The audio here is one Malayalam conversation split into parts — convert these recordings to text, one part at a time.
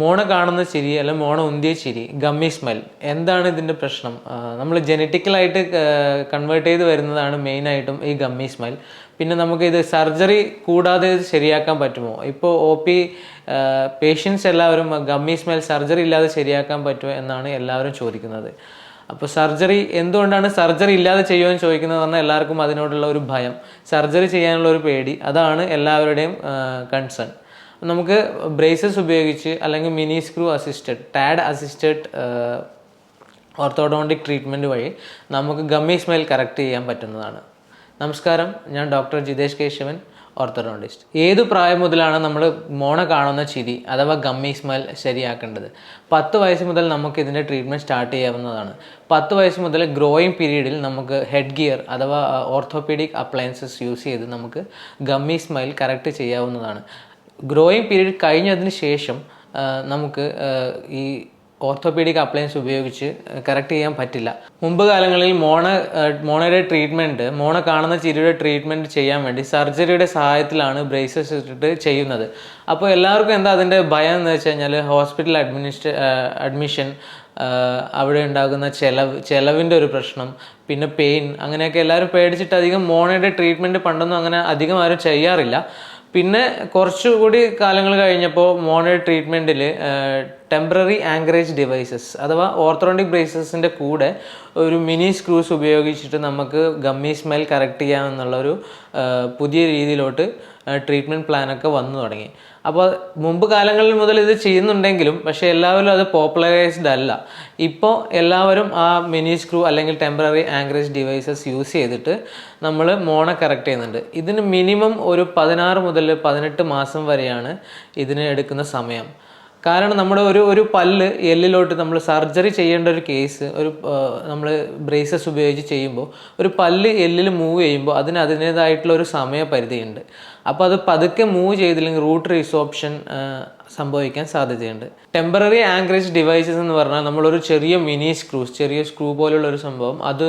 മോണ കാണുന്ന ചിരി അല്ലെങ്കിൽ മോണ ഉന്തിയ ചിരി ഗമ്മി സ്മെൽ എന്താണ് ഇതിന്റെ പ്രശ്നം? നമ്മൾ ജനറ്റിക്കലായിട്ട് കൺവേർട്ട് ചെയ്ത് വരുന്നതാണ് മെയിനായിട്ടും ഈ ഗമ്മി സ്മെൽ. പിന്നെ നമുക്ക് ഇത് സർജറി കൂടാതെ ശരിയാക്കാൻ പറ്റുമോ? ഇപ്പോൾ ഒ പി പേഷ്യൻസ് എല്ലാവരും ഗമ്മി സ്മെൽ സർജറി ഇല്ലാതെ ശരിയാക്കാൻ പറ്റുമോ എന്നാണ് എല്ലാവരും ചോദിക്കുന്നത്. അപ്പോൾ സർജറി എന്തുകൊണ്ടാണ് സർജറി ഇല്ലാതെ ചെയ്യുമെന്ന് ചോദിക്കുന്നത് പറഞ്ഞാൽ എല്ലാവർക്കും അതിനോടുള്ള ഒരു ഭയം. സർജറി ചെയ്യാനുള്ള ഒരു പേടി. അതാണ് എല്ലാവരുടെയും കൺസേൺ നമുക്ക് ബ്രേസസ് ഉപയോഗിച്ച് അല്ലെങ്കിൽ mini screw assisted TAD assisted orthodontic treatment വഴി നമുക്ക് ഗമ്മി സ്മെൽ കറക്റ്റ് ചെയ്യാൻ പറ്റുന്നതാണ്. നമസ്കാരം ഞാൻ ഡോക്ടർ ജിതേഷ് കേശവൻ ഓർത്തോഡോണ്ടിസ്റ്റ് ഏത് പ്രായം മുതലാണ് നമ്മൾ മോണ കാണുന്ന ചിരി അഥവാ ഗമ്മി സ്മെൽ ശരിയാക്കേണ്ടത്? പത്ത് വയസ്സ് മുതൽ നമുക്ക് ഇതിന്റെ ട്രീറ്റ്മെന്റ് സ്റ്റാർട്ട് ചെയ്യാവുന്നതാണ്. പത്ത് വയസ്സ് മുതൽ ഗ്രോയിങ് പീരീഡിൽ നമുക്ക് ഹെഡ് ഗിയർ അഥവാ ഓർത്തോപീഡിക് അപ്ലയൻസസ് യൂസ് ചെയ്ത് നമുക്ക് ഗമ്മി സ്മെൽ കറക്റ്റ് ചെയ്യാവുന്നതാണ്. ഗ്രോയിങ് പീരീഡ് കഴിഞ്ഞതിന് ശേഷം നമുക്ക് ഈ ഓർത്തോപീഡിക് അപ്ലയൻസ് ഉപയോഗിച്ച് കറക്റ്റ് ചെയ്യാൻ പറ്റില്ല. മുമ്പ് കാലങ്ങളിൽ മോണ മോണയുടെ ട്രീറ്റ്മെന്റ് മോണ കാണുന്ന ചിരിയുടെ ട്രീറ്റ്മെന്റ് ചെയ്യാൻ വേണ്ടി സർജറിയുടെ സഹായത്തിലാണ് ബ്രേസസ് ഇട്ടിട്ട് ചെയ്യുന്നത്. അപ്പോൾ എല്ലാവർക്കും എന്താ അതിന്റെ ഭയം എന്ന് വെച്ച് കഴിഞ്ഞാൽ ഹോസ്പിറ്റൽ അഡ്മിനിസ്ട്രേ അഡ്മിഷൻ അവിടെ ഉണ്ടാകുന്ന ചെലവ് ചെലവിന്റെ ഒരു പ്രശ്നം പിന്നെ പെയിൻ അങ്ങനെയൊക്കെ എല്ലാവരും പേടിച്ചിട്ട് അധികം മോണയുടെ ട്രീറ്റ്മെന്റ് പണ്ടൊന്നും അങ്ങനെ അധികം ആരും ചെയ്യാറില്ല. പിന്നെ കുറച്ചുകൂടി കാലങ്ങൾ കഴിഞ്ഞപ്പോൾ മോണ ട്രീറ്റ്മെന്റിൽ ടെമ്പററി ആങ്കറേജ് ഡിവൈസസ് അഥവാ ഓർത്തോണ്ടിക് ബ്രേസസിന്റെ കൂടെ ഒരു മിനി സ്ക്രൂസ് ഉപയോഗിച്ചിട്ട് നമുക്ക് ഗമ്മി സ്മെൽ കറക്റ്റ് ചെയ്യാമെന്നുള്ളൊരു പുതിയ രീതിയിലോട്ട് ട്രീറ്റ്മെന്റ് പ്ലാനൊക്കെ വന്നു തുടങ്ങി. അപ്പോൾ മുമ്പ് കാലങ്ങളിൽ മുതൽ ഇത് ചെയ്യുന്നുണ്ടെങ്കിലും പക്ഷേ എല്ലാവരും അത് പോപ്പുലറൈസ്ഡ് അല്ല. ഇപ്പോൾ എല്ലാവരും ആ മിനി സ്ക്രൂ അല്ലെങ്കിൽ ടെമ്പററി ആങ്കറേജ് ഡിവൈസസ് യൂസ് ചെയ്തിട്ട് നമ്മൾ മോണ കറക്റ്റ് ചെയ്യുന്നുണ്ട്. ഇതിന് മിനിമം ഒരു പതിനാറ് മുതൽ പതിനെട്ട് മാസം വരെയാണ് ഇതിന് എടുക്കുന്ന സമയം. കാരണം നമ്മുടെ ഒരു ഒരു പല്ല് എല്ലിലോട്ട് നമ്മൾ സർജറി ചെയ്യേണ്ട ഒരു കേസ് ഒരു നമ്മൾ ബ്രേസസ് ഉപയോഗിച്ച് ചെയ്യുമ്പോൾ ഒരു പല്ല് എല്ലിൽ മൂവ് ചെയ്യുമ്പോൾ അതിന് അതിന്റേതായിട്ടുള്ള ഒരു സമയപരിധിയുണ്ട്. അപ്പോൾ അത് പതുക്കെ മൂവ് ചെയ്തില്ലെങ്കിൽ റൂട്ട് റീസോപ്ഷൻ സംഭവിക്കാൻ സാധ്യതയുണ്ട്. ടെമ്പററി ആങ്കറേജ് ഡിവൈസസ് എന്ന് പറഞ്ഞാൽ നമ്മളൊരു ചെറിയ മിനി സ്ക്രൂസ് ചെറിയ സ്ക്രൂ പോലുള്ള ഒരു സംഭവം. അത്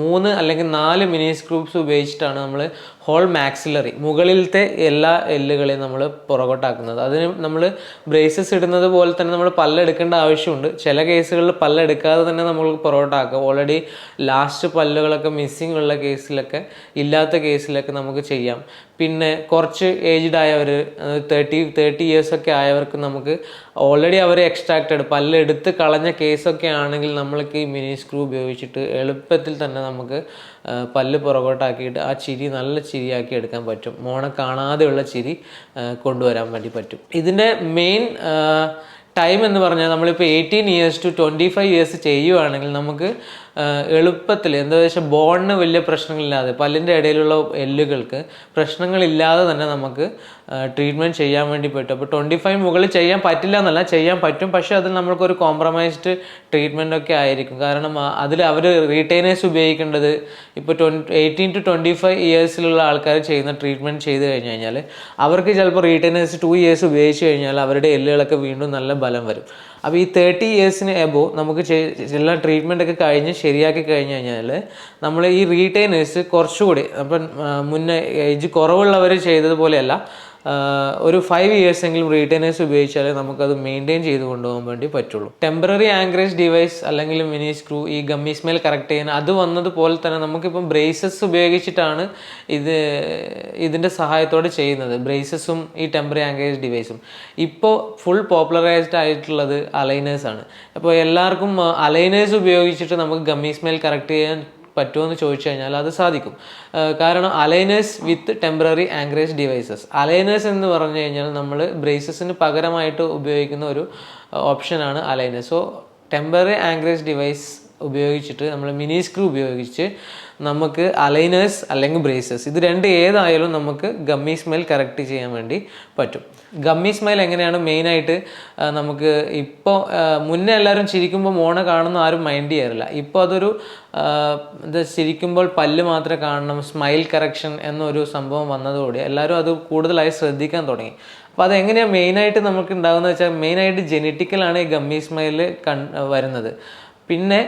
മൂന്ന് അല്ലെങ്കിൽ നാല് മിനി സ്ക്രൂസ് ഉപയോഗിച്ചിട്ടാണ് നമ്മൾ ഹോൾ മാക്സിലറി മുകളിലത്തെ എല്ലാ എല്ലുകളെയും നമ്മൾ പുറകോട്ടാക്കുന്നത്. അതിന് നമ്മൾ ബ്രേസസ് ഇടുന്നത് പോലെ തന്നെ നമ്മൾ പല്ലെടുക്കേണ്ട ആവശ്യമുണ്ട്. ചില കേസുകളിൽ പല്ലെടുക്കാതെ തന്നെ നമ്മൾ പുറകോട്ടാക്കുക. ഓൾറെഡി ലാസ്റ്റ് പല്ലുകളൊക്കെ മിസ്സിംഗ് ഉള്ള കേസിലൊക്കെ ഇല്ലാത്ത കേസിലൊക്കെ നമുക്ക് ചെയ്യാം. പിന്നെ കുറച്ച് ഏജ്ഡ് ആയവർ തേർട്ടി തേർട്ടി ഇയേഴ്സ് ഒക്കെ ആയവർക്ക് നമുക്ക് ഓൾറെഡി അവർ എക്സ്ട്രാക്റ്റഡ് പല്ലെടുത്ത് കളഞ്ഞ കേസൊക്കെ ആണെങ്കിൽ നമ്മൾക്ക് ഈ മിനി സ്ക്രൂ ഉപയോഗിച്ചിട്ട് എളുപ്പത്തിൽ തന്നെ നമുക്ക് പല്ല് പുറകോട്ടാക്കിയിട്ട് ആ ചിരി നല്ല ചിരിയാക്കി എടുക്കാൻ പറ്റും. മോണ കാണാതെയുള്ള ചിരി കൊണ്ടുവരാൻ വേണ്ടി പറ്റും. ഇതിന്റെ മെയിൻ ടൈം എന്ന് പറഞ്ഞാൽ നമ്മളിപ്പോൾ eighteen years to twenty five years ചെയ്യുവാണെങ്കിൽ നമുക്ക് എളുപ്പത്തിൽ എന്താ വെച്ചാൽ ബോണിന് വലിയ പ്രശ്നങ്ങളില്ലാതെ പല്ലിന്റെ ഇടയിലുള്ള എല്ലുകൾക്ക് പ്രശ്നങ്ങളില്ലാതെ തന്നെ നമുക്ക് ട്രീറ്റ്മെന്റ് ചെയ്യാൻ വേണ്ടി പറ്റും. അപ്പോൾ ട്വന്റി ഫൈവ് മുകളിൽ ചെയ്യാൻ പറ്റില്ല എന്നല്ല ചെയ്യാൻ പറ്റും. പക്ഷേ അതിൽ നമ്മൾക്കൊരു കോംപ്രമൈസ്ഡ് ട്രീറ്റ്മെന്റ് ഒക്കെ ആയിരിക്കും. കാരണം അതിൽ അവർ റീറ്റെയിനേഴ്സ് ഉപയോഗിക്കേണ്ടത് ഇപ്പോൾ twenty eighteen to twenty five ഇയേഴ്സിലുള്ള ആൾക്കാർ ചെയ്യുന്ന ട്രീറ്റ്മെന്റ് ചെയ്ത് കഴിഞ്ഞ് കഴിഞ്ഞാൽ അവർക്ക് ചിലപ്പോൾ റീറ്റെയിനേഴ്സ് ടു ഇയേഴ്സ് ഉപയോഗിച്ച് കഴിഞ്ഞാൽ അവരുടെ എല്ലുകളൊക്കെ വീണ്ടും നല്ല ബലം വരും. അപ്പോൾ ഈ തേർട്ടി ഇയേഴ്സിന് എബോ നമുക്ക് എല്ലാ ട്രീറ്റ്മെന്റ് ഒക്കെ കഴിഞ്ഞ് ശരിയാക്കി കഴിഞ്ഞ് കഴിഞ്ഞാൽ നമ്മൾ ഈ റീറ്റെയിനേഴ്സ് കുറച്ചുകൂടി അപ്പം മുന്നേ ഏജ് കുറവുള്ളവർ ചെയ്തതുപോലെയല്ല ഒരു ഫൈവ് ഇയേഴ്സ് എങ്കിലും റീറ്റെയിനേഴ്സ് ഉപയോഗിച്ചാലേ നമുക്കത് മെയിന്റെയിൻ ചെയ്ത് കൊണ്ടുപോകാൻ വേണ്ടി പറ്റുള്ളൂ. ടെമ്പററി ആങ്കറേജ് ഡിവൈസ് അല്ലെങ്കിൽ മിനി സ്ക്രൂ ഈ ഗമ്മി സ്മെൽ കറക്റ്റ് ചെയ്യാൻ അത് വന്നതുപോലെ തന്നെ നമുക്കിപ്പം ബ്രേസസ് ഉപയോഗിച്ചിട്ടാണ് ഇത് ഇതിന്റെ സഹായത്തോടെ ചെയ്യുന്നത്. ബ്രേസസും ഈ ടെമ്പററി ആങ്കറേജ് ഡിവൈസും ഇപ്പോൾ ഫുൾ പോപ്പുലറൈസ്ഡ് ആയിട്ടുള്ളത് അലൈനേഴ്സാണ് അപ്പോൾ എല്ലാവർക്കും അലൈനേഴ്സ് ഉപയോഗിച്ചിട്ട് നമുക്ക് ഗമ്മി സ്മെൽ കറക്റ്റ് ചെയ്യാൻ പറ്റുമോ എന്ന് ചോദിച്ചു കഴിഞ്ഞാൽ അത് സാധിക്കും. കാരണം aligners with temporary anchorage devices aligners എന്ന് പറഞ്ഞു കഴിഞ്ഞാൽ നമ്മൾ ബ്രേസസിന് പകരമായിട്ട് ഉപയോഗിക്കുന്ന ഒരു ഓപ്ഷനാണ് aligners so temporary anchorage device ഉപയോഗിച്ചിട്ട് നമ്മൾ മിനി സ്ക്രൂ ഉപയോഗിച്ച് നമുക്ക് അലൈനേഴ്സ് അല്ലെങ്കിൽ ബ്രേസസ് ഇത് രണ്ട് ഏതായാലും നമുക്ക് ഗമ്മി സ്മെൽ കറക്റ്റ് ചെയ്യാൻ വേണ്ടി പറ്റും. ഗമ്മി സ്മെൽ എങ്ങനെയാണ് മെയിനായിട്ട് നമുക്ക് ഇപ്പോൾ മുന്നേ എല്ലാവരും ചിരിക്കുമ്പോൾ മോണ കാണുന്ന ആരും മൈൻഡ് ചെയ്യാറില്ല. ഇപ്പോൾ അതൊരു ചിരിക്കുമ്പോൾ പല്ല് മാത്രമേ കാണണം സ്മൈൽ കറക്ഷൻ എന്നൊരു സംഭവം വന്നതോടെ എല്ലാവരും അത് കൂടുതലായി ശ്രദ്ധിക്കാൻ തുടങ്ങി. അപ്പോൾ അതെങ്ങനെയാണ് മെയിനായിട്ട് നമുക്ക് ഉണ്ടാകുന്നത് വെച്ചാൽ മെയിനായിട്ട് ജെനറ്റിക്കലാണ് ഈ ഗമ്മി സ്മൈൽ കൺ വരുന്നത്. പിന്നെ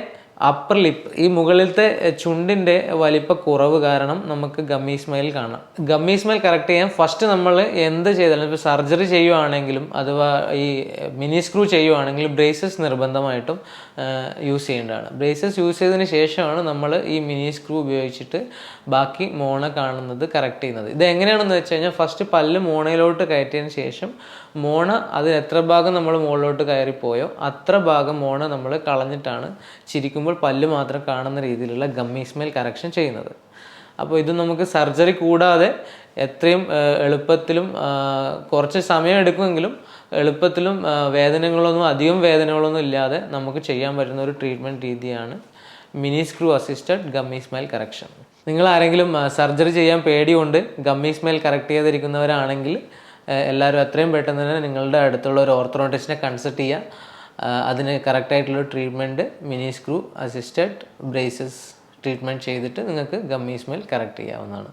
അപ്പർ ലിപ്പ് ഈ മുകളിലത്തെ ചുണ്ടിന്റെ വലിപ്പ കുറവ് കാരണം നമുക്ക് ഗമ്മി സ്മൈൽ കാണാം. ഗമ്മി സ്മൈൽ കറക്റ്റ് ചെയ്യാൻ ഫസ്റ്റ് നമ്മൾ എന്ത് ചെയ്താലും ഇപ്പോൾ സർജറി ചെയ്യുവാണെങ്കിലും അഥവാ ഈ മിനി സ്ക്രൂ ചെയ്യുവാണെങ്കിലും ബ്രേസസ് നിർബന്ധമായിട്ടും യൂസ് ചെയ്യേണ്ടതാണ്. ബ്രേസസ് യൂസ് ചെയ്തതിന് ശേഷമാണ് നമ്മൾ ഈ മിനി സ്ക്രൂ ഉപയോഗിച്ചിട്ട് ബാക്കി മോണ കാണുന്നത് കറക്റ്റ് ചെയ്യുന്നത്. ഇത് എങ്ങനെയാണെന്ന് വെച്ച് കഴിഞ്ഞാൽ ഫസ്റ്റ് പല്ല് മോണയിലോട്ട് കയറ്റിയതിന് ശേഷം മോണ അതിന് എത്ര ഭാഗം നമ്മൾ മുകളിലോട്ട് കയറിപ്പോയോ അത്ര ഭാഗം മോണ നമ്മൾ കളഞ്ഞിട്ടാണ് ചിരിക്കുമ്പോൾ പല്ല് മാത്രം കാണുന്ന രീതിയിലുള്ള ഗമ്മി സ്മെൽ കറക്ഷൻ ചെയ്യുന്നത്. അപ്പോൾ ഇത് നമുക്ക് സർജറി കൂടാതെ എത്രയും എളുപ്പത്തിലും കുറച്ച് സമയം എടുക്കുമെങ്കിലും എളുപ്പത്തിലും വേദനകളൊന്നും അധികം വേദനകളൊന്നും ഇല്ലാതെ നമുക്ക് ചെയ്യാൻ പറ്റുന്ന ഒരു ട്രീറ്റ്മെന്റ് രീതിയാണ് mini screw assisted gummy smile correction. നിങ്ങൾ ആരെങ്കിലും സർജറി ചെയ്യാൻ പേടിയുണ്ട് ഗമ്മി സ്മെൽ കറക്റ്റ് ചെയ്തിരിക്കുന്നവരാണെങ്കിൽ എല്ലാവരും എത്രയും പെട്ടെന്ന് തന്നെ നിങ്ങളുടെ അടുത്തുള്ള ഒരു ഓർത്തോണോട്ടിസ്റ്റിനെ കൺസൾട്ട് ചെയ്യുക. അതിന് കറക്റ്റായിട്ടുള്ള treatment mini screw assisted braces treatment ചെയ്തിട്ട് നിങ്ങൾക്ക് ഗമ്മി സ്മെൽ കറക്റ്റ് ചെയ്യാവുന്നതാണ്.